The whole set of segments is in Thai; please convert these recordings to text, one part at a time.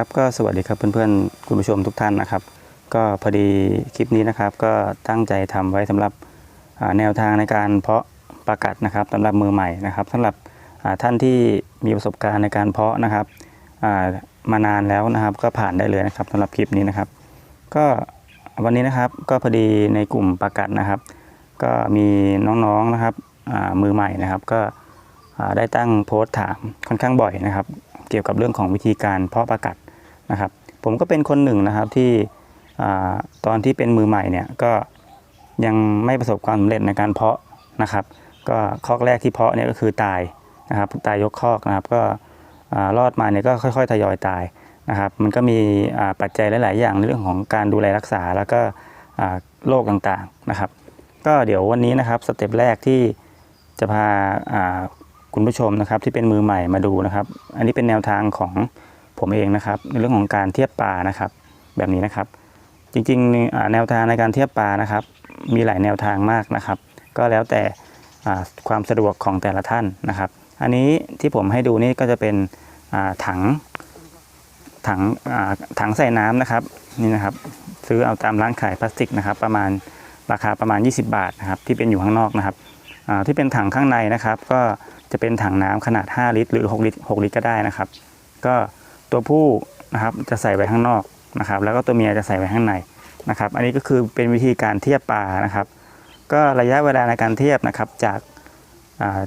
ครับก็สวัสดีครับเพื่อนๆคุณผู้ชมทุกท่านนะครับ ก็พอดีคลิปนี้นะครับ ก็ตั้งใจทำไว้สำหรับแนวทางในการเพาะปลากัดนะครับสำหรับมือใหม่นะครับสำหรับท่านที่มีประสบการณ์ในการเพาะนะครับมานานแล้วนะครับ ก็ผ่านได้เลยนะครับสำหรับคลิปนี้นะครับ ก็วันนี้นะครับก็พอดีในกลุ่มปลากัดนะครับ ก็มีน้องๆนะครับมือใหม่นะครับ ก็ได้ตั้งโพสต์ถามค่อนข้างบ่อยนะครับ เกี่ยวกับเรื่องของวิธีการเพาะปลากัด นะครับ ผมก็เป็นคนหนึ่งนะครับที่อตอนที่เป็นมือใหม่เนี่ยก็ยังไม่ประสบความสำเร็จในการเพาะนะครับ ก็คอกแรกที่เพาะเนี่ยก็คือตายนะครับตายยกคอกนะครับ ก็รอดมาเนี่ยก็ค่อย ๆ ทยอยตายนะครับ มันก็มีปัจจัยหลาย ๆ อย่างในเรื่องของการดูแลรักษาแล้วก็โรคต่างๆนะครับ ก็เดี๋ยววันนี้นะครับสเต็ปแรกที่จะพาอ่าคุณผู้ชมนะครับที่เป็นมือใหม่มาดูนะครับ อันนี้เป็นแนวทางของ ผมเองนะครับ ในเรื่องของการเทียบปลานะครับ แบบนี้นะครับ จริงๆแนวทางในการเทียบปลานะครับ มีหลายแนวทางมากนะครับ ก็แล้วแต่ความสะดวกของแต่ละท่านนะครับ อันนี้ที่ผมให้ดูนี่ก็จะเป็นถังถังถังใส่น้ำนะครับนี่นะครับ ซื้อเอาตามร้านขายพลาสติกนะครับ ประมาณราคาประมาณ 20 บาทนะครับ ที่เป็นอยู่ข้างนอกนะครับที่เป็นถังข้างในนะครับ ก็จะเป็นถังน้ำขนาด 5 ลิตร หรือ 6 ลิตร6ลิตรก็ได้นะครับ ก็ ตัวผู้นะครับจะใส่ไว้ข้างนอกนะครับ แล้วก็ตัวเมียจะใส่ไว้ข้างในนะครับ อันนี้ก็คือเป็นวิธีการเทียบปลานะครับ ก็ระยะเวลาในการเทียบนะครับจาก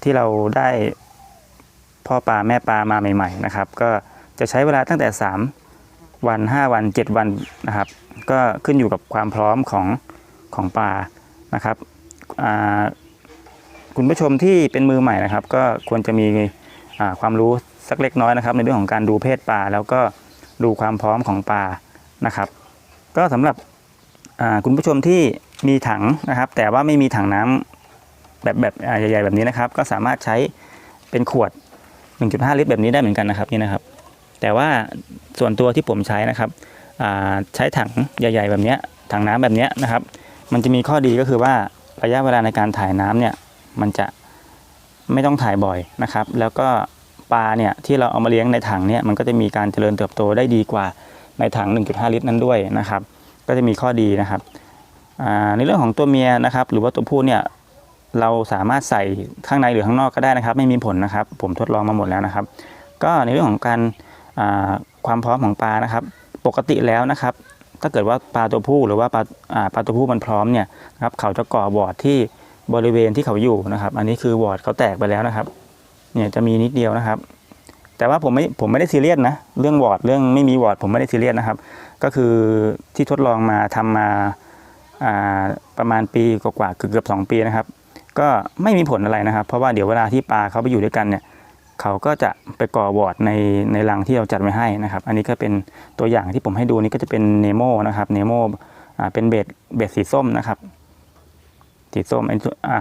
ที่เราได้พ่อปลาแม่ปลามาใหม่ๆนะครับ ก็จะใช้เวลาตั้งแต่ 3 วัน 5 วัน 7 วันนะครับ ก็ขึ้นอยู่กับความพร้อมของของปลานะครับคุณผู้ชมที่เป็นมือใหม่นะครับ ก็ควรจะมีความรู้ สักเล็กน้อยนะครับ ในเรื่องของการดูเพศปลาแล้วก็ดูความพร้อมของปลานะครับ ก็สำหรับคุณผู้ชมที่มีถังนะครับ แต่ว่าไม่มีถังน้ำแบบแบบใหญ่ๆแบบนี้นะครับ ก็สามารถใช้เป็นขวด 1.5 ลิตรแบบนี้ได้เหมือนกันนะครับนี่นะครับ แต่ว่าส่วนตัวที่ผมใช้นะครับใช้ถังใหญ่ ๆ แบบนี้ถังน้ำแบบนี้นะครับ มันจะมีข้อดีก็คือว่าระยะเวลาในการถ่ายน้ำเนี่ยมันจะไม่ต้องถ่ายบ่อยนะครับ แล้วก็ ปลาเนี่ยที่เราเอามาเลี้ยงในถังเนี่ยมันก็จะมีการเจริญเติบโตได้ดีกว่าในถัง 1.5 ลิตรนั้นด้วยนะครับ ก็จะมีข้อดีนะครับในเรื่องของตัวเมียนะครับ หรือว่าตัวผู้เนี่ยเราสามารถใส่ข้างในหรือข้างนอกก็ได้นะครับ ไม่มีผลนะครับ ผมทดลองมาหมดแล้วนะครับ ก็ในเรื่องของการาความพร้อมของปลานะครับ ปกติแล้วนะครับถ้าเกิดว่าปลาตัวผู้หรือว่าปลาปลาตัวผู้มันพร้อมเนี่ยครับเขาจะก่อวอร์ดที่บริเวณที่เขาอยู่นะครับ อันนี้คือวอร์ดเขาแตกไปแล้วนะครับ เนี่ยจะมีนิดเดียวนะครับ แต่ว่าผมไม่ผมไม่ได้ซีเรียสนะเรื่องวอร์ดเรื่องไม่มีวอร์ดผมไม่ได้ซีเรียสนะครับ ก็คือที่ทดลองมาทำมาอ่าประมาณปีกว่าๆเกือบสองปีนะครับ ก็ไม่มีผลอะไรนะครับ เพราะว่าเดี๋ยวเวลาที่ปลาเขาไปอยู่ด้วยกันเนี่ยเขาก็จะไปก่อวอร์ดในในรังที่เราจัดไว้ให้นะครับ อันนี้ก็เป็นตัวอย่างที่ผมให้ดูนี่ก็จะเป็นเนโมนะครับเนโมเป็นเบดเบดสีส้มนะครับ สีส้ม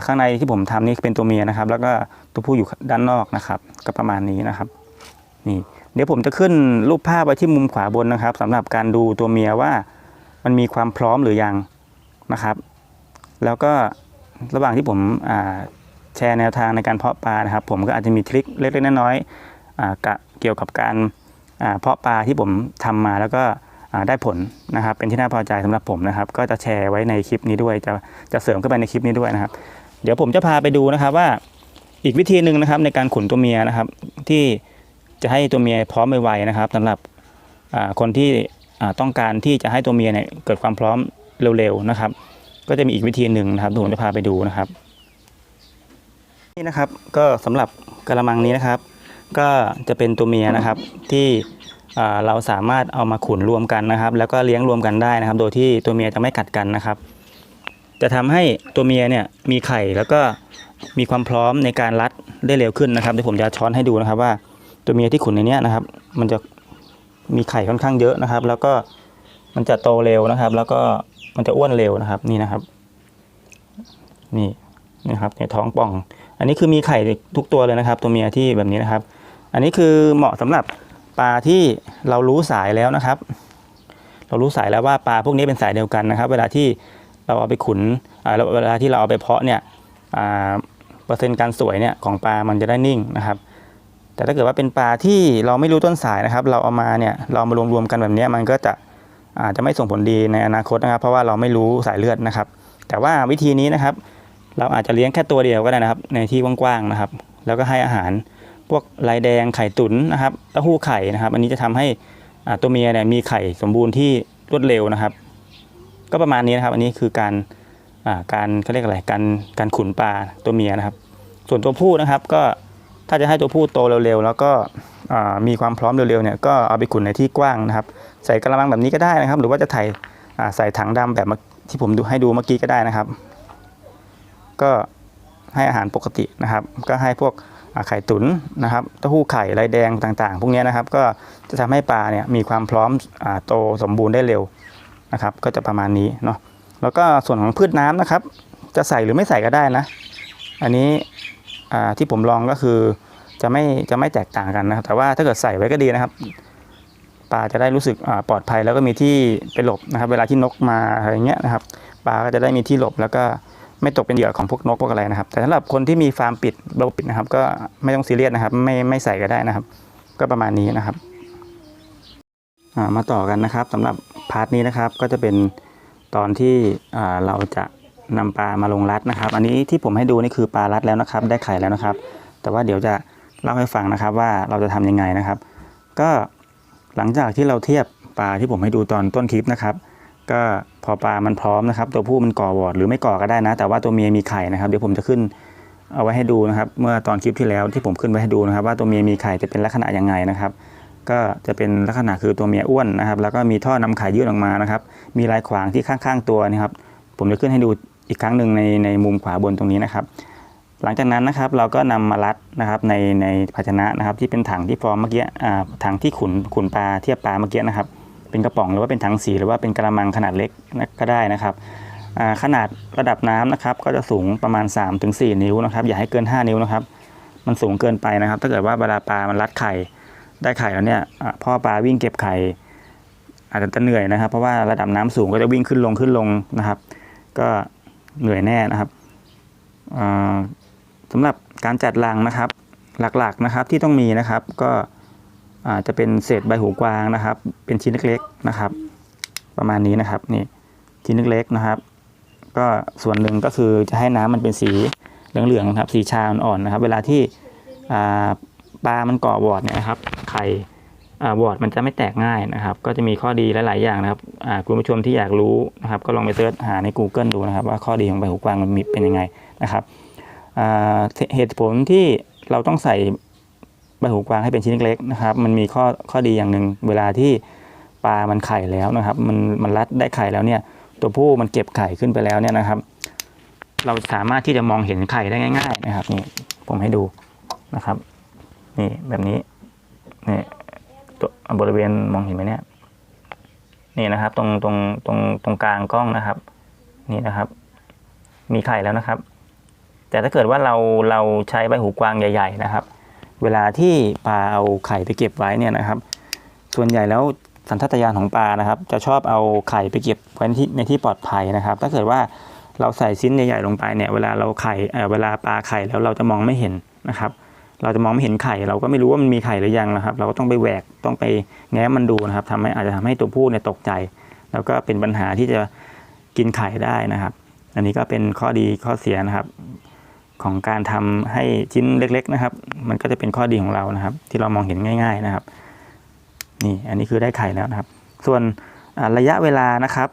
ข้างในที่ผมทำนี่เป็นตัวเมียนะครับ แล้วก็ตัวผู้อยู่ด้านนอกนะครับ ก็ประมาณนี้นะครับ นี่ เดี๋ยวผมจะขึ้นรูปภาพไว้ที่มุมขวาบนนะครับสำหรับการดูตัวเมียว่ามันมีความพร้อมหรือยังนะครับ แล้วก็ระหว่างที่ผมแชร์แนวทางในการเพาะปลานะครับ ผมก็อาจจะมีทริคเล็กๆน้อยๆเกี่ยวกับการเพาะปลาที่ผมทำมาแล้วก็ ได้ผลนะครับ เป็นที่น่าพอใจสำหรับผมนะครับ ก็จะแชร์ไว้ในคลิปนี้ด้วย จะจะเสริมเข้าไปในคลิปนี้ด้วยนะครับ เดี๋ยวผมจะพาไปดูนะครับว่าอีกวิธีหนึ่งนะครับในการขุนตัวเมียนะครับ ที่จะให้ตัวเมียพร้อมไวๆนะครับสำหรับคนที่ต้องการที่จะให้ตัวเมียเนี่ยเกิดความพร้อมเร็วๆนะครับ ก็จะมีอีกวิธีหนึ่งนะครับผมจะพาไปดูนะครับนี่นะครับก็สำหรับกระมังนี้นะครับ ก็จะเป็นตัวเมียนะครับที่ เราสามารถเอามาขุนรวมกันนะครับ แล้วก็เลี้ยงรวมกันได้นะครับ โดยที่ตัวเมียจะไม่กัดกันนะครับ จะทำให้ตัวเมียเนี่ยมีไข่แล้วก็มีความพร้อมในการรัดได้เร็วขึ้นนะครับเดี๋ยวผมจะช้อนให้ดูนะครับว่าตัวเมียที่ขุนในนี้นะครับ มันจะมีไข่ค่อนข้างเยอะนะครับ แล้วก็มันจะโตเร็วนะครับ แล้วก็มันจะอ้วนเร็วนะครับ นี่นะครับ นี่นะครับในท้องป่อง อันนี้คือมีไข่ทุกตัวเลยนะครับ ตัวเมียที่แบบนี้นะครับ อันนี้คือเหมาะสำหรับ ปลาที่เรารู้สายแล้วนะครับ เรารู้สายแล้วว่าปลาพวกนี้เป็นสายเดียวกันนะครับ เวลาที่เราเอาไปขุนอ่าเวลาที่เราเอาไปเพาะเนี่ยเปอร์เซ็นต์การสวยเนี่ยของปลามันจะได้นิ่งนะครับ แต่ถ้าเกิดว่าเป็นปลาที่เราไม่รู้ต้นสายนะครับ เราเอามาเนี่ยเรามารวมๆกันแบบนี้มันก็จะอาจจะไม่ส่งผลดีในอนาคตนะครับ เพราะว่าเราไม่รู้สายเลือดนะครับ แต่ว่าวิธีนี้นะครับ เราอาจจะเลี้ยงแค่ตัวเดียวก็ได้นะครับ ในที่กว้างๆนะครับ แล้วก็ให้อาหาร พวกลายแดงไข่ตุ๋นนะครับเต้าหู้ไข่นะครับ อันนี้จะทำให้ตัวเมียเนี่ยมีไข่สมบูรณ์ที่รวดเร็วนะครับ ก็ประมาณนี้นะครับ อันนี้คือการการเขาเรียกอะไรการการขุนปลาตัวเมียนะครับ ส่วนตัวผู้นะครับก็ถ้าจะให้ตัวผู้โตเร็วๆแล้วก็มีความพร้อมเร็วๆเนี่ยก็เอาไปขุนในที่กว้างนะครับ ใส่กระมังแบบนี้ก็ได้นะครับ หรือว่าจะถ่ายใส่ถังดำแบบที่ผมดูให้ดูเมื่อกี้ก็ได้นะครับ ก็ให้อาหารปกตินะครับ ก็ให้พวก ไข่ตุ๋นนะครับเต้าหู้ไข่ลายแดงต่างๆ พวกนี้นะครับ ก็จะทำให้ปลาเนี่ยมีความพร้อมอโตสมบูรณ์ได้เร็วนะครับ ก็จะประมาณนี้เนาะแล้วก็ส่วนของพืชน้ำนะครับ จะใส่หรือไม่ใส่ก็ได้นะ อันนี้ที่ผมลองก็คือจะไม่จะไม่แตกต่างกันนะครับ แต่ว่าถ้าเกิดใส่ไว้ก็ดีนะครับปลาจะได้รู้สึกปลอดภัยแล้วก็มีที่ไปหลบนะครับ เวลาที่นกมาอะไรเงี้ยนะครับปลาก็จะได้มีที่หลบแล้วก็ ไม่ตกเป็นเหยื่อของพวกนกพวกอะไรนะครับ แต่สำหรับคนที่มีฟาร์มปิดระบบปิดนะครับ ก็ไม่ต้องซีเรียสนะครับ ไม่ไม่ใส่ก็ได้นะครับ ก็ประมาณนี้นะครับมาต่อกันนะครับสำหรับพาร์ทนี้นะครับ ก็จะเป็นตอนที่เราจะนำปลามาลงรัดนะครับ อันนี้ที่ผมให้ดูนี่คือปลารัดแล้วนะครับ ได้ไข่แล้วนะครับ แต่ว่าเดี๋ยวจะเล่าให้ฟังนะครับว่าเราจะทำยังไงนะครับ ก็หลังจากที่เราเทียบปลาที่ผมให้ดูตอนต้นคลิปนะครับ ก็พอปลามันพร้อมนะครับ ตัวผู้มันก่อวอร์ดหรือไม่ก่อก็ได้นะ แต่ว่าตัวเมียมีไข่นะครับ เดี๋ยวผมจะขึ้นเอาไว้ให้ดูนะครับ เมื่อตอนคลิปที่แล้วที่ผมขึ้นไว้ให้ดูนะครับ ว่าตัวเมียมีไข่จะเป็นลักษณะยังไงนะครับ ก็จะเป็นลักษณะคือตัวเมียอ้วนนะครับ แล้วก็มีท่อนำไข่ยื่นออกมานะครับ มีลายขวางที่ข้างๆตัวนะครับ ผมจะขึ้นให้ดูอีกครั้งหนึ่งในในมุมขวาบนตรงนี้นะครับ หลังจากนั้นนะครับเราก็นำมารัดนะครับในในภาชนะนะครับ ที่เป็นถังที่ฟอร์มเมื่อกี้อ่าถังที่ขุนขุนปลาเทียบปลาเมื่อกี้นะครับ เป็นกระป๋องหรือว่าเป็นถังสีหรือว่าเป็นกระมังขนาดเล็กก็ได้นะครับขนาดระดับน้ำนะครับ ก็จะสูงประมาณ 3-4 นิ้วนะครับ อย่าให้เกิน 5 นิ้วนะครับ มันสูงเกินไปนะครับ ถ้าเกิดว่าเวลาปลามันรัดไข่ได้ไข่แล้วเนี่ยพ่อปลาวิ่งเก็บไข่อาจจะเหนื่อยนะครับ เพราะว่าระดับน้ำสูงก็จะวิ่งขึ้นลงขึ้นลงนะครับ ก็เหนื่อยแน่นะครับอ่าสำหรับการจัดรังนะครับ หลักๆนะครับที่ต้องมีนะครับก็ อาจจะเป็นเศษใบหูกวางนะครับ เป็นชิ้นเล็กๆนะครับ ประมาณนี้นะครับนี่ชิ้นเล็กๆนะครับ ก็ส่วนหนึ่งก็คือจะให้น้ำมันเป็นสีเหลืองๆนะครับ สีชาอ่อนๆนะครับ เวลาที่ปลามันเกาะวอดเนี่ยนะครับ ไข่วอดมันจะไม่แตกง่ายนะครับ ก็จะมีข้อดีหลายๆอย่างนะครับคุณผู้ชมที่อยากรู้นะครับ ก็ลองไปเสิร์ชหาใน Google ดูนะครับ ว่าข้อดีของใบหูกวางมันมีเป็นยังไงนะครับเหตุผลที่เราต้องใส่ ใบหูกวางให้เป็นชิ้นเล็กๆนะครับ มันมีข้อข้อดีอย่างหนึ่งเวลาที่ปลามันไข่แล้วนะครับ มันมันรัดได้ไข่แล้วเนี่ยตัวผู้มันเก็บไข่ขึ้นไปแล้วเนี่ยนะครับ เราสามารถที่จะมองเห็นไข่ได้ง่าย ๆ นะครับนี่ผมให้ดูนะครับ นี่แบบนี้นี่ตัวบริเวณมองเห็นไหมเนี่ยนี่นะครับ ตรงตรงตรงตรงกลางกล้องนะครับ นี่นะครับ มีไข่แล้วนะครับ แต่ถ้าเกิดว่าเราเราใช้ใบหูกวางใหญ่ ๆ นะครับ เวลาที่ปลาเอาไข่ไปเก็บไว้เนี่ยนะครับ ส่วนใหญ่แล้วสัญชาตญาณของปลานะครับ จะชอบเอาไข่ไปเก็บไว้ในที่ในที่ปลอดภัยนะครับ ถ้าเกิดว่าเราใส่ชิ้นใหญ่ๆลงไปเนี่ยเวลาเราไข่เเวลาปลาไข่แล้วเราจะมองไม่เห็นนะครับ เราจะมองไม่เห็นไข่ เราก็ไม่รู้ว่ามันมีไข่หรือยังนะครับ เราก็ต้องไปแหวกต้องไปแง้มมันดูนะครับทำให้อาจจะทำให้ตัวผู้เนี่ยตกใจ แล้วก็เป็นปัญหาที่จะกินไข่ได้นะครับ อันนี้ก็เป็นข้อดีข้อเสียนะครับ ของการทำให้ชิ้นเล็ก ๆนะครับ มันก็จะเป็นข้อดีของเรานะครับ ที่เรามองเห็นง่าย ๆนะครับ นี่อันนี้คือได้ไข่แล้วนะครับ ส่วนระยะเวลานะครับ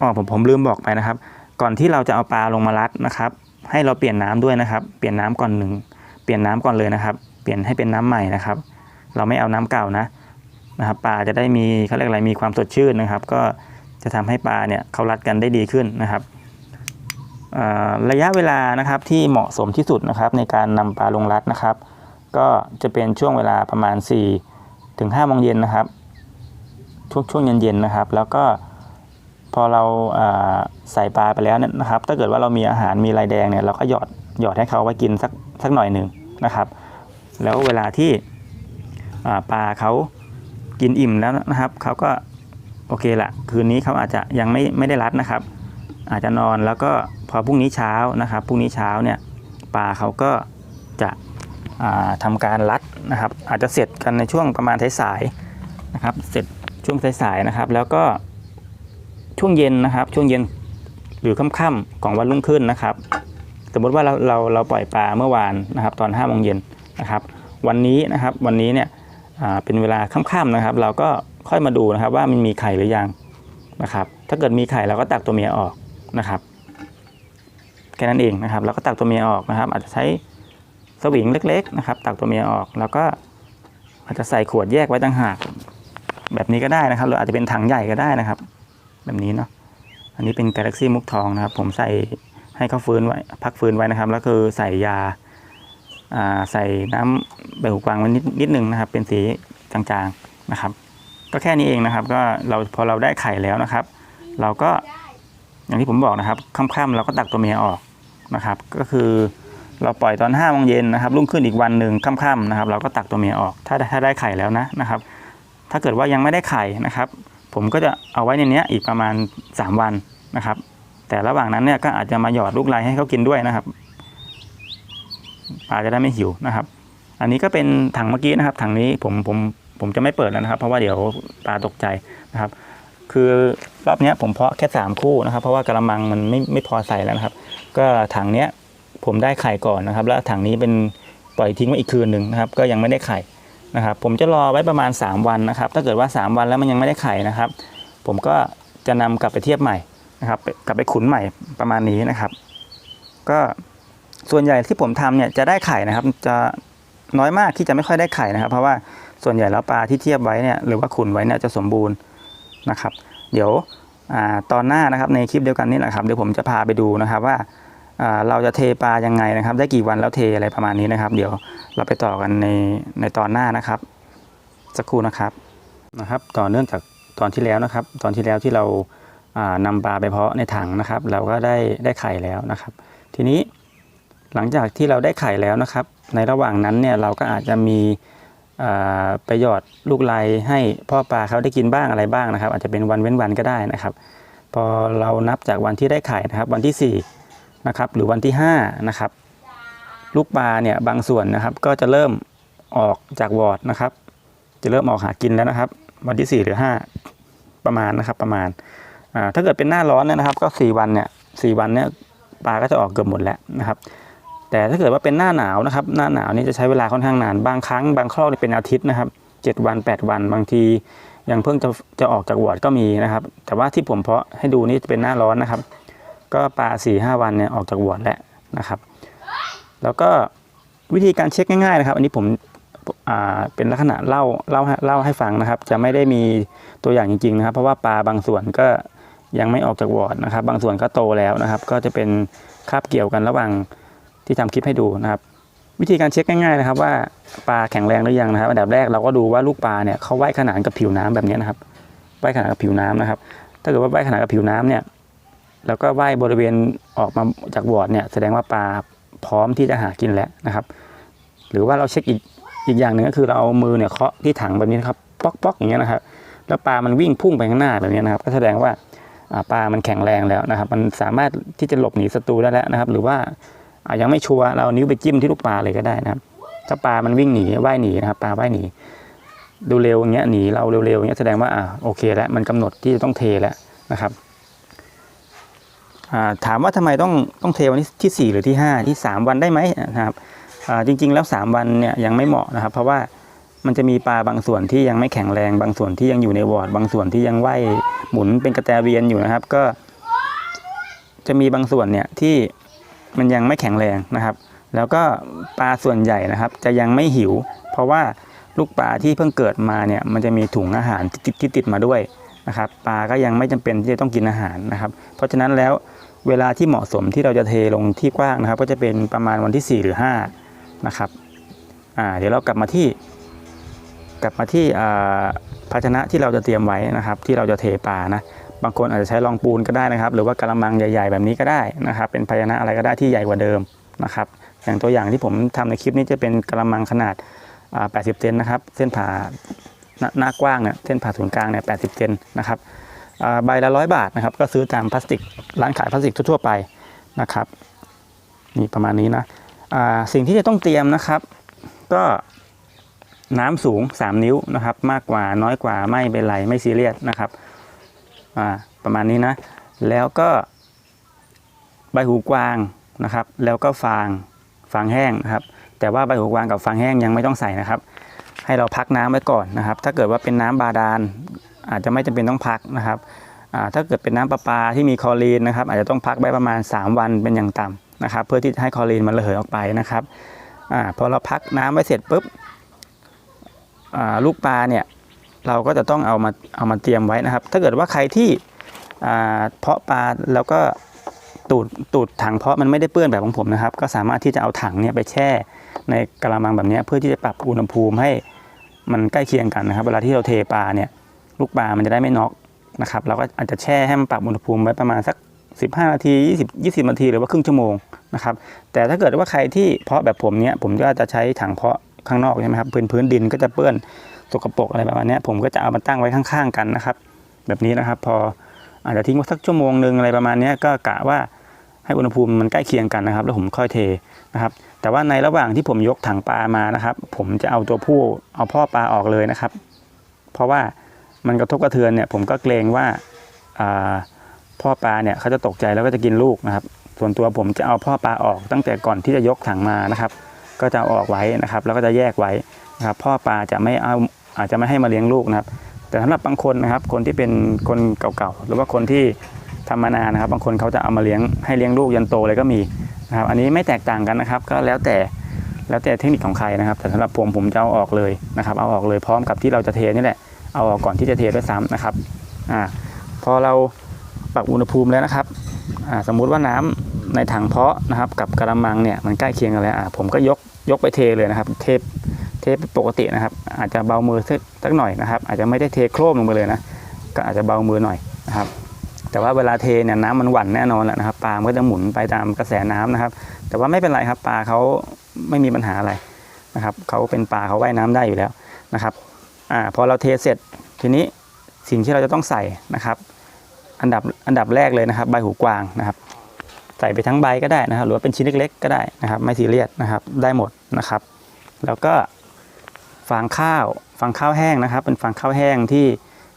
อ๋อผมผมลืมบอกไปนะครับ ก่อนที่เราจะเอาปลาลงมารัดนะครับ ให้เราเปลี่ยนน้ำด้วยนะครับ เปลี่ยนน้ำก่อนหนึ่งเปลี่ยนน้ำก่อนเลยนะครับ เปลี่ยนให้เป็นน้ำใหม่นะครับ เราไม่เอาน้ำเก่านะนะครับปลาจะได้มีเขาเรียกอะไรมีความสดชื่นนะครับ ก็จะทำให้ปลาเนี่ยเขารัดกันได้ดีขึ้นนะครับ ระยะเวลานะครับที่เหมาะสมที่สุดนะครับในการนำปลาลงรัดนะครับ ก็จะเป็นช่วงเวลาประมาณ4ถึง5โมงเย็นนะครับ ช่วงช่วงเย็นๆนะครับ แล้วก็พอเราอ่าใส่ปลาไปแล้วนะครับ ถ้าเกิดว่าเรามีอาหารมีลายแดงเนี่ยเราก็หยอดหยอดให้เขาไว้กินสักสักหน่อยหนึ่งนะครับ แล้วเวลาที่ปลาเขากินอิ่มแล้วนะครับเขาก็โอเคละคืนนี้เขาอาจจะยังไม่ไม่ได้รัดนะครับ อาจจะนอนแล้วก็พอพรุ่งนี้เช้านะครับพรุ่งนี้เช้าเนี่ยปลาเขาก็จะอ่าทำการรัดนะครับ อาจจะเสร็จกันในช่วงประมาณสายๆนะครับ เสร็จช่วงสายๆนะครับ แล้วก็ช่วงเย็นนะครับ ช่วงเย็นหรือค่ำๆของวันรุ่งขึ้นนะครับสมมติว่าเราเราเราปล่อยปลาเมื่อวานนะครับตอน5้าโมงเย็นนะครับ วันนี้นะครับวันนี้เนี่ยเป็นเวลาค่ำๆนะครับ เราก็ค่อยมาดูนะครับว่ามันมีไข่หรือยังนะครับ ถ้าเกิดมีไข่เราก็ตักตัวเมียออก นะครับแค่นั้นเองนะครับเราก็ตักตัวเมียออกนะครับ อาจจะใช้สวิงเล็ก ๆ นะครับ ตักตัวเมียออกแล้วก็อาจจะใส่ขวดแยกไว้ต่างหาก แบบนี้ก็ได้นะครับหรืออาจจะเป็นถังใหญ่ก็ได้นะครับ แบบนี้เนาะอันนี้เป็น Galaxy มุกทองนะครับ ผมใส่ให้เขาฟื้นไว้พักฟื้นไว้นะครับแล้วคือใส่ยาอ่าใส่น้ำใบหูกวางไว้นิดนิดนึงนะครับ เป็นสีจางๆนะครับ ก็แค่นี้เองนะครับ ก็เราพอเราได้ไข่แล้วนะครับ เราก็ อย่างที่ผมบอกนะครับค่ำๆเราก็ตักตัวเมียออกนะครับ ก็คือเราปล่อยตอนห้าโมงเย็นนะครับรุ่งขึ้นอีกวันหนึ่งค่ำๆนะครับ เราก็ตักตัวเมียออก ถ้าถ้าได้ไข่แล้วนะนะครับ ถ้าเกิดว่ายังไม่ได้ไข่นะครับ ผมก็จะเอาไว้ในนี้อีกประมาณ 3 วันนะครับ แต่ระหว่างนั้นเนี่ยก็อาจจะมาหยอดลูกไลให้เขากินด้วยนะครับปลาจะได้ไม่หิวนะครับ อันนี้ก็เป็นถังเมื่อกี้นะครับถังนี้ผมผมผมจะไม่เปิดแล้วนะครับ เพราะว่าเดี๋ยวปลาตกใจนะครับ คือรอบนี้ผมเพาะแค่สามคู่นะครับ เพราะว่ากระมังมันไม่ไม่พอใส่แล้วนะครับ ก็ถังเนี้ยผมได้ไข่ก่อนนะครับ แล้วถังนี้เป็นปล่อยทิ้งไว้อีกคืนหนึ่งนะครับ ก็ยังไม่ได้ไข่นะครับ ผมจะรอไว้ประมาณ 3 วันนะครับ ถ้าเกิดว่า 3 วันแล้วมันยังไม่ได้ไข่นะครับ ผมก็จะนำกลับไปเทียบใหม่นะครับ กลับไปขุนใหม่ประมาณนี้นะครับ ก็ส่วนใหญ่ที่ผมทำเนี่ยจะได้ไข่นะครับ จะน้อยมากที่จะไม่ค่อยได้ไข่นะครับ เพราะว่าส่วนใหญ่แล้วปลาที่เทียบไว้เนี่ยหรือว่าขุนไว้เนี่ยจะสมบูรณ์ นะครับ เดี๋ยวอตอนหน้านะครับในคลิปเดียวกันนี่แหละครับเดี๋ยวผมจะพาไปดูนะครับว่าเราจะเทปลายังไงนะครับ ได้กี่วันแล้วเทอะไรประมาณนี้นะครับ เดี๋ยวเราไปต่อกันในในตอนหน้านะครับ สักครู่นะครับนะครับ ต่อเนื่องจากตอนที่แล้วนะครับ ตอนที่แล้วที่เราานำปลาไปเพาะในถังนะครับ เราก็ได้ได้ไข่แล้วนะครับ ทีนี้หลังจากที่เราได้ไข่แล้วนะครับ ในระหว่างนั้นเนี่ยเราก็อาจจะมี ไปหยอดลูกไลให้พ่อปลาเขาได้กินบ้างอะไรบ้างนะครับ อาจจะเป็นวันเว้นวันก็ได้นะครับ พอเรานับจากวันที่ได้ไข่นะครับ วันที่สี่นะครับหรือวันที่ห้านะครับลูกปลาเนี่ยบางส่วนนะครับก็จะเริ่มออกจากวอร์ดนะครับ จะเริ่มออกหากินแล้วนะครับ วันที่ 4 หรือ 5 ประมาณนะครับประมาณถ้าเกิดเป็นหน้าร้อนเนี่ยนะครับ ก็ 4 วันเนี่ยสวันเนี่ยปลาก็จะออกเกือบหมดแล้วนะครับ แต่ถ้าเกิดว่าเป็นหน้าหนาวนะครับ หน้าหนาวนี่จะใช้เวลาค่อนข้างนาน บางครั้งบางครอบเป็นอาทิตย์นะครับ 7 วัน 8 วันบางทียังเพิ่งจะจะออกจากวอดก็มีนะครับ แต่ว่าที่ผมเพาะให้ดูนี่จะเป็นหน้าร้อนนะครับ ก็ปลา4ี่ห้าวันเนี่ยออกจากวอดแล้วนะครับ แล้วก็วิธีการเช็คง่ายๆนะครับ อันนี้ผมเป็นลักษณะเล่าเล่าให้เล่าให้ฟังนะครับ จะไม่ได้มีตัวอย่างจริงๆนะครับ เพราะว่าปลาบางส่วนก็ยังไม่ออกจากวอดนะครับ บางส่วนก็โตแล้วนะครับ ก็จะเป็นคาบเกี่ยวกันระหว่าง ที่ทำคลิปให้ดูนะครับ วิธีการเช็คง่ายๆนะครับ ว่าปลาแข็งแรงหรือยังนะครับ อันดับแรกเราก็ดูว่าลูกปลาเนี่ยเขาว่ายขนานกับผิวน้ำแบบนี้นะครับว่ายขนานกับผิวน้ำนะครับ ถ้าเกิดว่าว่ายขนานกับผิวน้ำเนี่ยแล้วก็ว่ายบริเวณออกมาจากวอร์ดเนี่ยแสดงว่าปลาพร้อมที่จะหากินแล้วนะครับ หรือว่าเราเช็คอีกอีกอย่างหนึ่งก็คือเราเอามือเนี่ยเคาะที่ถังแบบนี้นครับป๊อกป๊อกอย่างเงี้ยนะครับ แล้วปลามันวิ่งพุ่งไปข้างหน้าแบบนี้นะครับ ก็แสดงว่าอ่าปลามันแข็งแรงแล้วนะครับ มันสามารถที่จะหลบหนีศัตรูได้แล้วนะครับ หรือว่า อายังไม่ชัวร์เรานิ้วไปจิ้มที่ลูกปลาเลยก็ได้นะครับ ถ้าปลามันวิ่งหนีว่ายหนีนะครับปลาว่ายหนีดูเร็วอย่างเงี้ยหนีเราเร็วๆอย่างเงี้ยแสดงว่าอ่าโอเคแล้วมันกำหนดที่จะต้องเทแล้วนะครับถามว่าทำไมต้องต้องเทวันที่ที่4หรือที่5ที่3วันได้ไหมนะครับจริงๆแล้ว3วันเนี่ยยังไม่เหมาะนะครับ เพราะว่ามันจะมีปลาบางส่วนที่ยังไม่แข็งแรงบางส่วนที่ยังอยู่ในวอร์ดบางส่วนที่ยังว่ายหมุนเป็นกระแตเวียนอยู่นะครับ ก็ จะมีบางส่วนเนี่ยที่ มันยังไม่แข็งแรงนะครับ แล้วก็ปลาส่วนใหญ่นะครับ จะยังไม่หิว เพราะว่าลูกปลาที่เพิ่งเกิดมาเนี่ยมันจะมีถุงอาหารที่ติดที่ติดมาด้วยนะครับปลาก็ยังไม่จำเป็นที่จะต้องกินอาหารนะครับ เพราะฉะนั้นแล้วเวลาที่เหมาะสมที่เราจะเทลงที่กว้างนะครับ ก็จะเป็นประมาณวันที่ 4 หรือ 5 นะครับอ่าเดี๋ยวเรากลับมาที่ กลับมาที่อ่าภาชนะที่เราจะเตรียมไว้นะครับ ที่เราจะเทปลานะ บางคนอาจจะใช้รองปูนก็ได้นะครับ หรือว่ากระมังใหญ่ ๆ แบบนี้ก็ได้นะครับ เป็นภาชนะอะไรก็ได้ที่ใหญ่กว่าเดิมนะครับ อย่างตัวอย่างที่ผมทำในคลิปนี้จะเป็นกระมังขนาด 80 เซนนะครับ เส้นผ่าหน้ากว้างเนี่ย เส้นผ่าศูนย์กลางเนี่ย 80 เซนนะครับใบละร้อยบาทนะครับ ก็ซื้อตามพลาสติก ร้านขายพลาสติกทั่วๆไปนะครับ นี่ประมาณนี้นะสิ่งที่จะต้องเตรียมนะครับ ก็น้ำสูง 3 นิ้วนะครับ มากกว่าน้อยกว่าไม่เป็นไรไม่ซีเรียสนะครับ อ่าประมาณนี้นะ แล้วก็ใบหูกวางนะครับ แล้วก็ฟางฟางแห้งนะครับ แต่ว่าใบหูกวางกับฟางแห้งยังไม่ต้องใส่นะครับ ให้เราพักน้ำไว้ก่อนนะครับ ถ้าเกิดว่าเป็นน้ำบาดาลอาจจะไม่จำเป็นต้องพักนะครับถ้าเกิดเป็นน้ำประปาที่มีคลอรีนนะครับ อาจจะต้องพักไว้ประมาณ 3 วันเป็นอย่างต่ำนะครับ เพื่อที่จะให้คลอรีนมันระเหยออกไปนะครับอพอเราพักน้ำไว้เสร็จปุ๊บลูกปลาเนี่ย เราก็จะต้องเอามาเอามาเตรียมไว้นะครับ ถ้าเกิดว่าใครที่เพาะปลาแล้วก็ตูดตูดถังเพาะมันไม่ได้เปื้อนแบบของผมนะครับ ก็สามารถที่จะเอาถังเนี่ยไปแช่ในกระมังแบบนี้เพื่อที่จะปรับอุณหภูมิให้มันใกล้เคียงกันนะครับ เวลาที่เราเทปลาเนี่ยลูกปลามันจะได้ไม่น็อกนะครับเราก็อาจจะแช่ให้มันปรับอุณหภูมิไว้ประมาณสัก 15 นาที 20 20 นาทีหรือว่าครึ่งชั่วโมงนะครับแต่ถ้าเกิดว่าใครที่เพาะแบบผมเนี่ยผมก็จะใช้ถังเพาะข้างนอกใช่ไหมครับพื้นพื้นดินก็จะเปื้อน สกปรกอะไรประมาณนี้ผมก็จะเอามาตั้งไว้ข้างๆกันนะครับ แบบนี้นะครับ พออาจจะทิ้งไว้สักชั่วโมงหนึ่งอะไรประมาณนี้ก็กะว่าให้อุณหภูมิมันใกล้เคียงกันนะครับ แล้วผมค่อยเทนะครับ แต่ว่าในระหว่างที่ผมยกถังปลามานะครับ ผมจะเอาตัวผู้เอาพ่อปลาออกเลยนะครับ เพราะว่ามันกระทบกระเทือนเนี่ย ผมก็เกรงว่าพ่อปลาเนี่ยเขาจะตกใจแล้วก็จะกินลูกนะครับ ส่วนตัวผมจะเอาพ่อปลาออกตั้งแต่ก่อนที่จะยกถังมานะครับ ก็จะออกไว้นะครับ แล้วก็จะแยกไว้นะครับ พ่อปลาจะไม่เอา อาจจะไม่ให้มาเลี้ยงลูกนะครับ แต่สำหรับบางคนนะครับ คนที่เป็นคนเก่าๆหรือว่าคนที่ทำมานานนะครับ บางคนเขาจะเอามาเลี้ยงให้เลี้ยงลูกยันโตเลยก็มีนะครับ อันนี้ไม่แตกต่างกันนะครับ ก็แล้วแต่แล้วแต่เทคนิคของใครนะครับ แต่สำหรับผมผมจะเอาออกเลยนะครับ เอาออกเลยพร้อมกับที่เราจะเทนี่แหละเอาออกก่อนที่จะเทด้วยซ้ำนะครับอ่าพอเราปรับอุณหภูมิแล้วนะครับอ่าสมมุติว่าน้ำในถังเพาะนะครับ กับกระมังเนี่ยมันใกล้เคียงกันแล้วอ่าผมก็ยกยกไปเทเลยนะครับ เท เทปกตินะครับ อาจจะเบามือสักสักหน่อยนะครับ อาจจะไม่ได้เทโครมลงไปเลยนะก็อาจจะเบามือหน่อยนะครับ แต่ว่าเวลาเทเนี่ยน้ำมันหวั่นแน่นอนแหละนะครับปลาก็จะหมุนไปตามกระแสน้ำนะครับ แต่ว่าไม่เป็นไรครับปลาเขาไม่มีปัญหาอะไรนะครับเขาเป็นปลาเขาว่ายน้ำได้อยู่แล้วนะครับอ่าพอเราเทเสร็จทีนี้สิ่งที่เราจะต้องใส่นะครับ อันดับอันดับแรกเลยนะครับ ใบหูกวางนะครับ ใส่ไปทั้งใบก็ได้นะครับ หรือว่าเป็นชิ้นเล็กๆ ก็ได้นะครับ ไม่ซีเรียสนะครับ ได้หมดนะครับ แล้วก็ ฟางข้าวฟางข้าวแห้งนะครับ เป็นฟางข้าวแห้งที่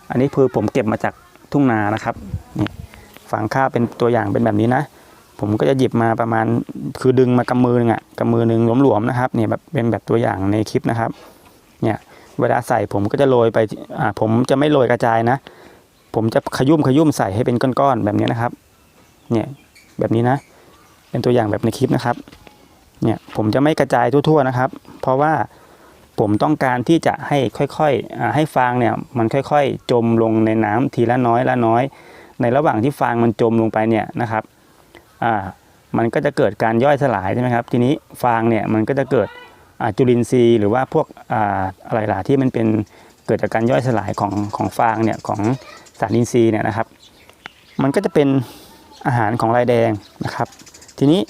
อันนี้คือผมเก็บมาจากทุ่งนานะครับนี่ฟางข้าวเป็นตัวอย่างเป็นแบบนี้นะ ผมก็จะหยิบมาประมาณคือดึงมากำมือหนึงอะกำมือหนึ่งหลวมๆนะครับเนี่ยแบบเป็นแบบตัวอย่างในคลิปนะครับเนี่ยเวลาใส่ผมก็จะโรยไปอ่าผมจะไม่โรยกระจายนะ ผมจะขยุ่มขยุ่มใส่ให้เป็นก้อนๆแบบนี้นะครับเนี่ยแบบนี้นะ เป็นตัวอย่างแบบในคลิปนะครับเนี่ยผมจะไม่กระจายทั่วๆนะครับ เพราะว่า ผมต้องการที่จะให้ค่อยๆให้ฟางเนี่ยมันค่อยๆ จมลงในน้ำทีละน้อยละน้อย ในระหว่างที่ฟางมันจมลงไปเนี่ยนะครับอ่ามันก็จะเกิดการย่อยสลายใช่ไหมครับ ทีนี้ฟางเนี่ยมันก็จะเกิดจุลินทรีย์หรือว่าพวกอ่าอะไรล่ะที่มันเป็นเกิดจากการย่อยสลายของของฟางเนี่ยของสารอินทรีย์เนี่ยนะครับ มันก็จะเป็นอาหารของลายแดงนะครับ ทีนี้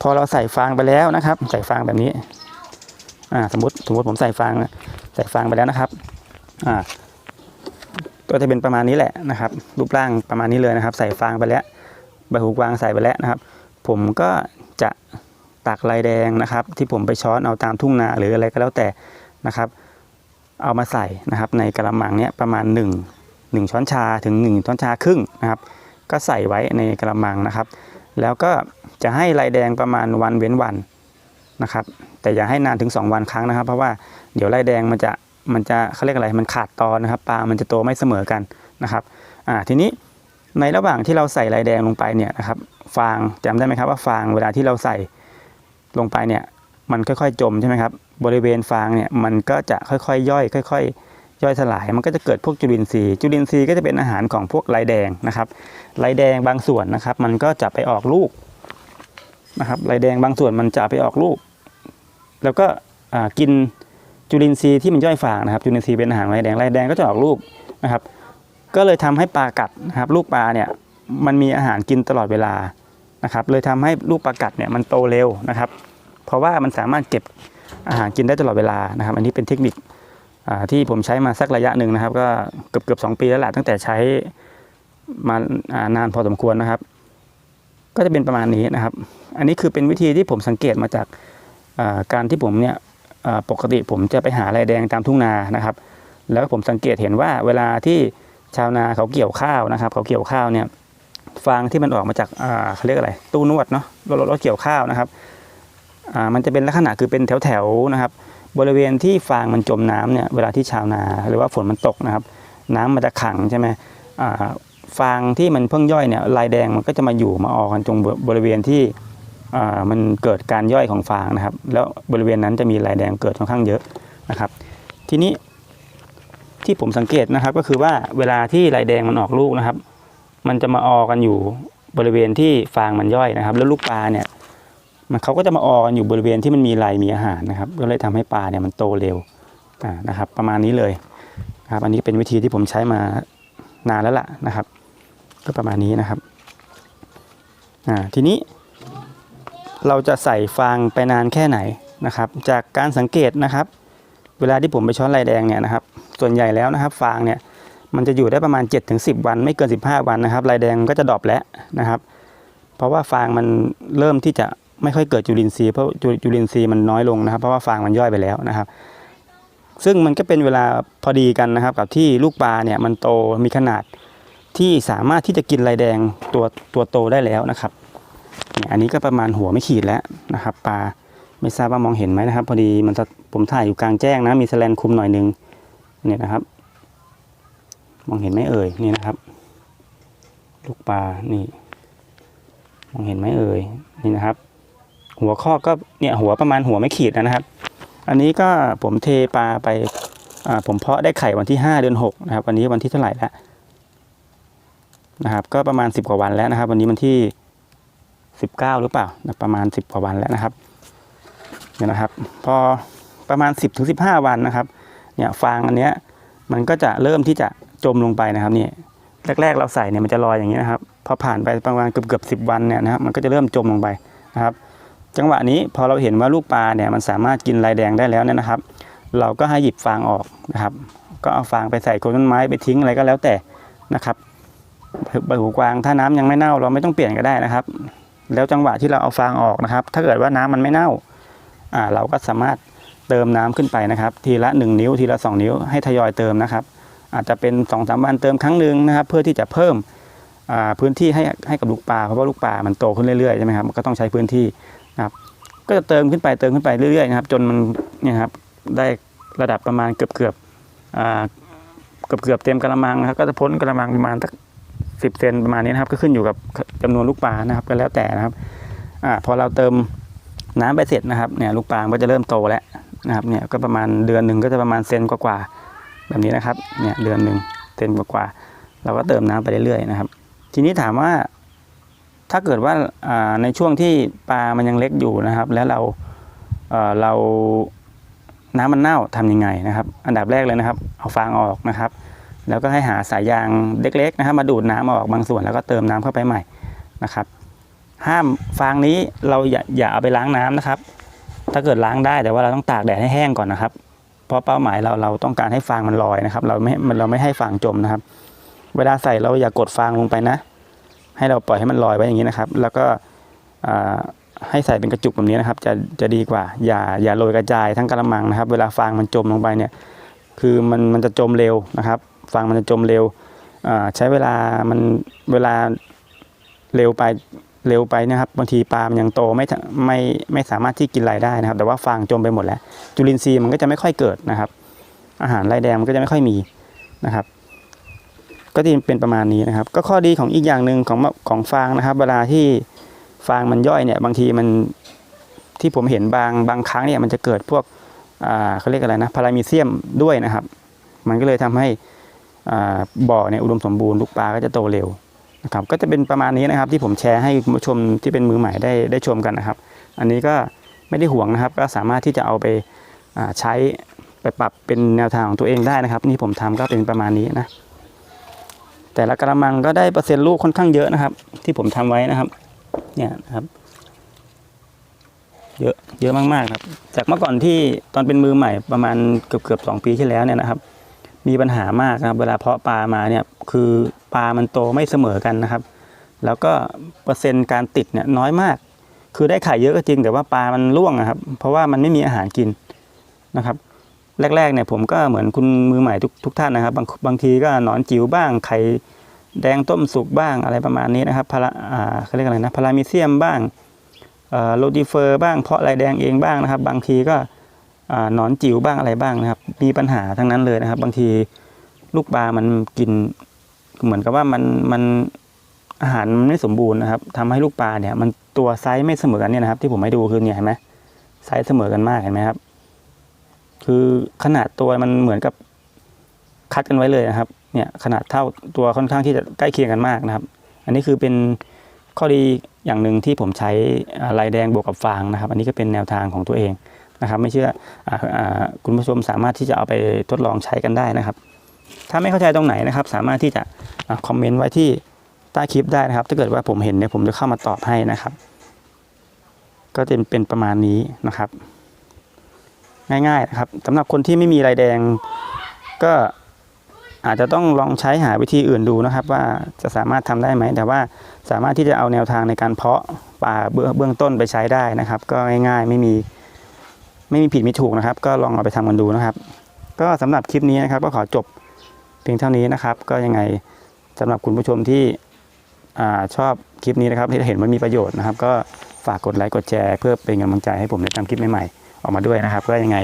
พอเราใส่ฟางไปแล้วนะครับ ใส่ฟางแบบนี้ อ่าสมมติสมมติผมใส่ฟางใส่ฟางไปแล้วนะครับอ่าก็จะเป็นประมาณนี้แหละนะครับ รูปร่างประมาณนี้เลยนะครับ ใส่ฟางไปแล้วใบหูกวางใส่ไปแล้วนะครับ ผมก็จะตักลายแดงนะครับ ที่ผมไปช้อนเอาตามทุ่งนาหรืออะไรก็แล้วแต่นะครับ เอามาใส่นะครับ ในกระมังเนี้ยประมาณ 1 1 ช้อนชาถึง 1 ช้อนชาครึ่งนะครับ ก็ใส่ไว้ในกระมังนะครับ แล้วก็จะให้ลายแดงประมาณวันเว้นวันนะครับ แต่อย่าให้นานถึง 2 วันครั้งนะครับ เพราะว่าเดี๋ยวลายแดงมันจะมันจะเขาเรียกอะไรมันขาดตอนนะครับปลามันจะโตไม่เสมอกันนะครับอ่าทีนี้ในระหว่างที่เราใส่ลายแดงลงไปเนี่ยนะครับฟางจำได้ไหมครับว่าฟางเวลาที่เราใส่ลงไปเนี่ยมันค่อยๆจมใช่ไหมครับบริเวณฟางเนี่ยมันก็จะค่อยๆย่อย ค่อย ๆ ย่อยสลาย มันก็จะเกิดพวกจุลินทรีย์จุลินทรีย์ก็จะเป็นอาหารของพวกลายแดงนะครับลายแดงบางส่วนนะครับ มันก็จะไปออกลูกนะครับลายแดงบางส่วนมันจะไปออกลูก แล้วก็กินจุลินทรีย์ที่มันย่อยฟางนะครับ จุลินทรีย์เป็นอาหารลายแดงลายแดงก็จะออกลูกนะครับ ก็เลยทำให้ปลากัดนะครับ ลูกปลาเนี่ยมันมีอาหารกินตลอดเวลานะครับ เลยทำให้ลูกปลากัดเนี่ยมันโตเร็วนะครับ เพราะว่ามันสามารถเก็บอาหารกินได้ตลอดเวลานะครับ อันนี้เป็นเทคนิคที่ผมใช้มาสักระยะหนึ่งนะครับ ก็เกือบเกือบสองปีแล้วแหละตั้งแต่ใช้มาานานพอสมควรนะครับ ก็จะเป็นประมาณนี้นะครับ อันนี้คือเป็นวิธีที่ผมสังเกตมาจาก การที่ผมเนี่ยปกติผมจะไปหาลายแดงตามทุ่งนานะครับ แล้วผมสังเกตเห็นว่าเวลาที่ชาวนาเขาเกี่ยวข้าวนะครับ เขาเกี่ยวข้าวเนี่ยฟางที่มันออกมาจากเขาเรียกอะไร ตู้นวดเนาะรถรถรถเกี่ยวข้าวนะครับมันจะเป็นลักษณะคือเป็นแถวๆนะครับ บริเวณที่ฟางมันจมน้ำเนี่ยเวลาที่ชาวนาหรือว่าฝนมันตกนะครับ น้ำมันจะขังใช่ไหมฟางที่มันเพิ่งย่อยเนี่ยลายแดงมันก็จะมาอยู่มาออกกันตรงบริเวณที่ มันเกิดการย่อยของฟางนะครับ แล้วบริเวณนั้นจะมีลายแดงเกิดค่อนข้างเยอะนะครับ ทีนี้ที่ผมสังเกตนะครับก็คือว่าเวลาที่ลายแดงมันออกลูกนะครับ มันจะมาออกันอยู่บริเวณที่ฟางมันย่อยนะครับ แล้วลูกปลาเนี่ยมันเขาก็จะมาออกันอยู่บริเวณที่มันมีลายมีอาหารนะครับ ก็เลยทำให้ปลาเนี่ยมันโตเร็วนะครับ ประมาณนี้เลยครับอันนี้เป็นวิธีที่ผมใช้มานานแล้วล่ะนะครับ ก็ประมาณนี้นะครับอ่าทีนี้ เราจะใส่ฟางไปนานแค่ไหนนะครับ จากการสังเกตนะครับ เวลาที่ผมไปช้อนลายแดงเนี่ยนะครับ ส่วนใหญ่แล้วนะครับ ฟางเนี่ยมันจะอยู่ได้ประมาณ 7-10 วัน ไม่เกิน 15 วันนะครับลายแดงก็จะดรอปแล้วนะครับ เพราะว่าฟางมันเริ่มที่จะไม่ค่อยเกิดจุลินทรีย์เพราะจจุลินทรีย์มันน้อยลงนะครับ เพราะว่าฟางมันย่อยไปแล้วนะครับ ซึ่งมันก็เป็นเวลาพอดีกันนะครับ กับที่ลูกปลาเนี่ยมันโตมีขนาดที่สามารถที่จะกินลายแดงตัวตัวโตได้แล้วนะครับ เนี่ยอันนี้ก็ประมาณหัวไม่ขีดแล้วนะครับปลาไม่ทราบว่ามองเห็นไหมนะครับ พอดีมันผมถ่ายอยู่กลางแจ้งนะ มีแสแลนคุมหน่อยนึงเนี่ยนะครับ มองเห็นไหมเอ่ยนี่นะครับ ลูกปลานี่ มองเห็นไหมเอ่ยนี่นะครับ หัวข้อก็เนี่ยหัวประมาณหัวไม่ขีดนะครับ อันนี้ก็ผมเทปลาไปอ่าผมเพาะได้ไข่วันที่ห้าเดือนหกนะครับวันนี้วันที่เท่าไหร่แล้วนะครับ ก็ประมาณสิบกว่าวันแล้วนะครับ วันนี้วันที่ สิบเก้าหรือเปล่านะประมาณสิบกว่าวันแล้วนะครับเนี่ยนะครับ พอประมาณสิบถึงสิบห้าวันนะครับเนี่ยฟางอันเนี้ยมันก็จะเริ่มที่จะจมลงไปนะครับนี่แรก ๆ เราใส่เนี่ยมันจะลอยอย่างนี้นะครับพอผ่านไปประมาณเกือบเกือบสิบวันเนี่ยนะครับมันก็จะเริ่มจมลงไปนะครับ จังหวะนี้พอเราเห็นว่าลูกปลาเนี่ยมันสามารถกินลายแดงได้แล้วเนี่ยนะครับ เราก็ให้หยิบฟางออกนะครับ ก็เอาฟางไปใส่โคนต้นไม้ไปทิ้งอะไรก็แล้วแต่นะครับใบหูกวางถ้าน้ำยังไม่เน่าเราไม่ต้องเปลี่ยนก็ได้นะครับ แล้วจังหวะที่เราเอาฟางออกนะครับ ถ้าเกิดว่าน้ำมันไม่เน่าอ่าเราก็สามารถเติมน้ำขึ้นไปนะครับ ทีละ 1 นิ้ว ทีละ 2 นิ้วให้ทยอยเติมนะครับ อาจจะเป็น2อสาวันเติมครั้งหนึ่งนะครับ เพื่อที่จะเพิ่มอ่าพื้นที่ให้ให้กับลูกปลาเพราะว่าลูกปลามันโตขึ้นเรื่อยๆใช่ไหมครับมันก็ต้องใช้พื้นที่นะครับ ก็จะเติมขึ้นไปเติมขึ้นไปเรื่อยๆนะครับ จนมันเนี่ยครับได้ระดับประมาณเกือบเกือบอ่าเกือบเกือบเต็มกระมังนะครับก็จะพ้นกระมังประมาณสัก สิบเซนประมาณนี้นะครับ ก็ขึ้นอยู่กับจำนวนลูกปลานะครับ ก็แล้วแต่นะครับอ่าพอเราเติมน้ำไปเสร็จนะครับเนี่ยลูกปลาก็จะเริ่มโตแล้วนะครับเนี่ยก็ประมาณเดือนหนึ่งก็จะประมาณเซนกว่าๆแบบนี้นะครับเนี่ยเดือนหนึ่งเซนกว่าๆเราก็เติมน้ำไปเรื่อยๆนะครับ ทีนี้ถามว่าถ้าเกิดว่าในช่วงที่ปลามันยังเล็กอยู่นะครับ แล้วเราเอ่อเราน้ำมันเน่าทำยังไงนะครับ อันดับแรกเลยนะครับ เอาฟางออกนะครับ แล้วก็ให้หาสายยางเล็กๆนะครับมาดูดน้ำออกบางส่วนแล้วก็เติมน้ำเข้าไปใหม่นะครับ ห้ามฟางนี้เราอย่าอย่าเอาไปล้างน้ำนะครับ ถ้าเกิดล้างได้แต่ว่าเราต้องตากแดดให้แห้งก่อนนะครับ เพราะเป้าหมายเราเราต้องการให้ฟางมันลอยนะครับ เราไม่เราไม่ให้ฟางจมนะครับ เวลาใส่เราอย่ากดฟางลงไปนะ ให้เราปล่อยให้มันลอยไว้อย่างนี้นะครับ แล้วก็ให้ใส่เป็นกระจุกแบบนี้นะครับ จะจะดีกว่า อย่าอย่าโรยกระจายทั้งกระมังนะครับ เวลาฟางมันจมลงไปเนี่ย คือมันมันจะจมเร็วนะครับ ฟางมันจะจมเร็วใช้เวลามันเวลาเร็วไปเร็วไปนะครับบางทีปลามันยังโตไม่ไม่ไม่สามารถที่กินไรได้นะครับ แต่ว่าฟางจมไปหมดแล้ว จุลินทรีย์มันก็จะไม่ค่อยเกิดนะครับ อาหารไรแดงมันก็จะไม่ค่อยมีนะครับ ก็จะเป็นประมาณนี้นะครับ ก็ข้อดีของอีกอย่างหนึ่งของของฟางนะครับ เวลาที่ฟางมันย่อยเนี่ยบางทีมันที่ผมเห็นบางบางครั้งเนี่ยมันจะเกิดพวกเขาเรียกอะไรนะพารามีเซียมด้วยนะครับ มันก็เลยทำให้ บ่อเนี่ยอุดมสมบูรณ์ลูกปลาก็จะโตเร็วนะครับก็จะเป็นประมาณนี้นะครับที่ผมแชร์ให้คุณผู้ชมที่เป็นมือใหม่ได้ได้ชมกันนะครับ อันนี้ก็ไม่ได้ห่วงนะครับ ก็สามารถที่จะเอาไปใช้ไปปรับเป็นแนวทางของตัวเองได้นะครับ นี่ผมทำก็เป็นประมาณนี้นะแต่ละกระมังก็ได้เปอร์เซ็นต์ลูกค่อนข้างเยอะนะครับ ที่ผมทำไว้นะครับเนี่ยนะครับ เยอะเยอะมากๆครับ จากเมื่อก่อนที่ตอนเป็นมือใหม่ประมาณเกือบเกือบสองปีที่แล้วเนี่ยนะครับ มีปัญหามากนะครับเวลาเพาะปลามาเนี่ยคือปลามันโตไม่เสมอกันนะครับ แล้วก็เปอร์เซ็นต์การติดเนี่ยน้อยมาก คือได้ไข่เยอะก็จริงแต่ว่าปลามันร่วงนะครับ เพราะว่ามันไม่มีอาหารกินนะครับแรกๆเนี่ยผมก็เหมือนคุณมือใหม่ทุกทุกท่านนะครับ บางบางทีก็หนอนจิ๋วบ้างไข่แดงต้มสุกบ้างอะไรประมาณนี้นะครับพาราอ่าเขาเรียกอะไรนะพารามิเซียมบ้างโรดิเฟอร์บ้างเพาะลายแดงเองบ้างนะครับ บางทีก็ หนอนจิ๋วบ้างอะไรบ้างนะครับ มีปัญหาทั้งนั้นเลยนะครับ บางทีลูกปลามันกิน เหมือนกับว่ามันมันอาหารมันไม่สมบูรณ์นะครับทำให้ลูกปลาเนี่ย มันตัวไซส์ไม่เสมอกันเนี่ยนะครับ ที่ผมให้ดูคือเนี่ยเห็นไหมไซส์เสมอกันมากเห็นไหมครับ คือขนาดตัวมันเหมือนกับคัดกันไว้เลยนะครับ เนี่ยขนาดเท่าตัวค่อนข้างที่จะใกล้เคียงกันมากนะครับ อันนี้คือเป็นข้อดีอย่างหนึ่งที่ผมใช้ลายแดงบวกกับฟางนะครับ อันนี้ก็เป็นแนวทางของตัวเอง นะครับ ไม่เชื่อออคุณผู้ชมสามารถที่จะเอาไปทดลองใช้กันได้นะครับ ถ้าไม่เข้าใจตรงไหนนะครับ สามารถที่จะอ่าคอมเมนต์ไว้ที่ใต้คลิปได้นะครับ ถ้าเกิดว่าผมเห็นเนี่ยผมจะเข้ามาตอบให้นะครับ ก็จะเป็นประมาณนี้นะครับ ง่ายๆนะครับสำหรับคนที่ไม่มีลายแดงก็อาจจะต้องลองใช้หาวิธีอื่นดูนะครับ ว่าจะสามารถทำได้ไหม แต่ว่าสามารถที่จะเอาแนวทางในการเพาะป่าเบื้องต้นไปใช้ได้นะครับ ก็ง่ายๆ ไม่มี ไม่มีผิดไม่ถูกนะครับ ก็ลองเอาไปทำกันดูนะครับ ก็สำหรับคลิปนี้นะครับ ก็ขอจบเพียงเท่านี้นะครับ ก็ยังไงสำหรับคุณผู้ชมที่ชอบคลิปนี้นะครับที่เห็นว่ามีประโยชน์นะครับ ก็ฝากกดไลค์กดแชร์เพื่อเป็นกำลังใจให้ผมได้ทำคลิปใหม่ๆออกมาด้วยนะครับ ก็ยังไง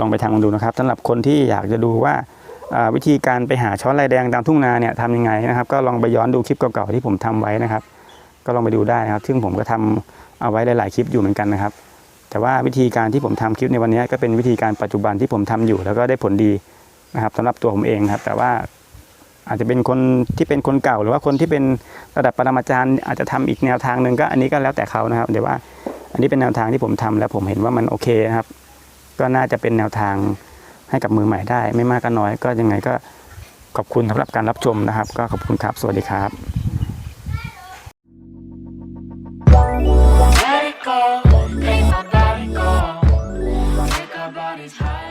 ลองไปทำกันดูนะครับสำหรับคนที่อยากจะดูว่าวิธีการไปหาช้อนลายแดงตามทุ่งนาเนี่ยทำยังไงนะครับ ก็ลองไปย้อนดูคลิปเก่าๆที่ผมทำไว้นะครับ ก็ลองไปดูได้นะครับ ซึ่งผมก็ทำเอาไว้หลายๆคลิปอยู่เหมือนกันนะครับ แต่ว่าวิธีการที่ผมทำคลิปในวันนี้ก็เป็นวิธีการปัจจุบันที่ผมทำอยู่ แล้วก็ได้ผลดีนะครับสำหรับตัวผมเองครับ แต่ว่าอาจจะเป็นคนที่เป็นคนเก่า หรือว่าคนที่เป็นระดับปรมาจารย์อาจจะทำอีกแนวทางหนึ่งก็อันนี้ก็แล้วแต่เขานะครับเดี๋ยวว่า อันนี้เป็นแนวทางที่ผมทำแล้วผมเห็นว่ามันโอเคนะครับ ก็น่าจะเป็นแนวทางให้กับมือใหม่ได้ ไม่มากก็น้อย ก็ยังไงก็ขอบคุณสำหรับการรับชมนะครับ ก็ขอบคุณครับ สวัสดีครับ Let it go, go. Take our bodies high.